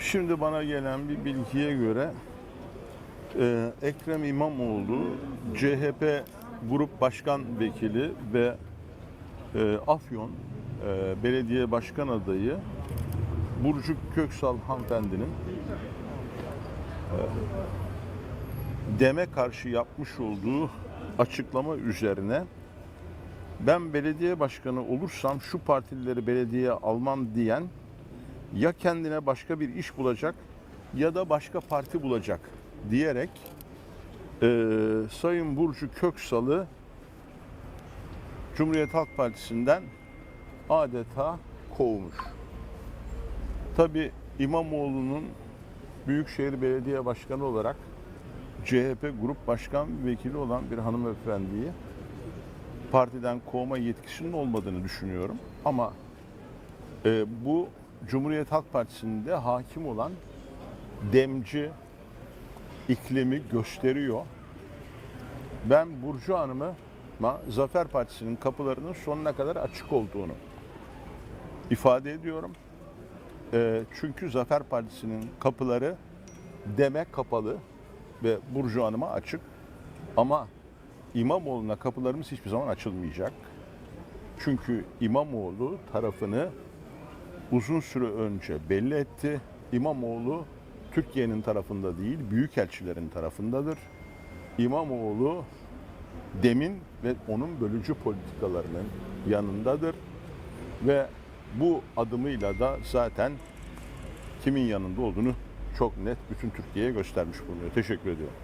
Şimdi bana gelen bir bilgiye göre e, Ekrem İmamoğlu CHP Grup Başkan Vekili ve e, Afyon e, Belediye Başkan Adayı Burcu Köksal hanımefendinin e, deme karşı yapmış olduğu açıklama üzerine ben belediye başkanı olursam şu partilileri belediyeye almam diyen ya kendine başka bir iş bulacak ya da başka parti bulacak diyerek eee, Sayın Burcu Köksal'ı Cumhuriyet Halk Partisi'nden adeta kovmuş. Tabi İmamoğlu'nun Büyükşehir Belediye Başkanı olarak CHP Grup Başkan Vekili olan bir hanımefendiyi partiden kovma yetkisinin olmadığını düşünüyorum. Ama e, bu Cumhuriyet Halk Partisi'nde hakim olan demci iklimi gösteriyor. Ben Burcu Hanım'ı Zafer Partisi'nin kapılarının sonuna kadar açık olduğunu ifade ediyorum. E, çünkü Zafer Partisi'nin kapıları deme kapalı ve Burcu Hanım'a açık. Ama İmamoğlu'na kapılarımız hiçbir zaman açılmayacak. Çünkü İmamoğlu tarafını uzun süre önce belli etti. İmamoğlu Türkiye'nin tarafında değil, büyükelçilerin tarafındadır. İmamoğlu demin ve onun bölücü politikalarının yanındadır. Ve bu adımıyla da zaten kimin yanında olduğunu çok net bütün Türkiye'ye göstermiş bulunuyor. Teşekkür ediyorum.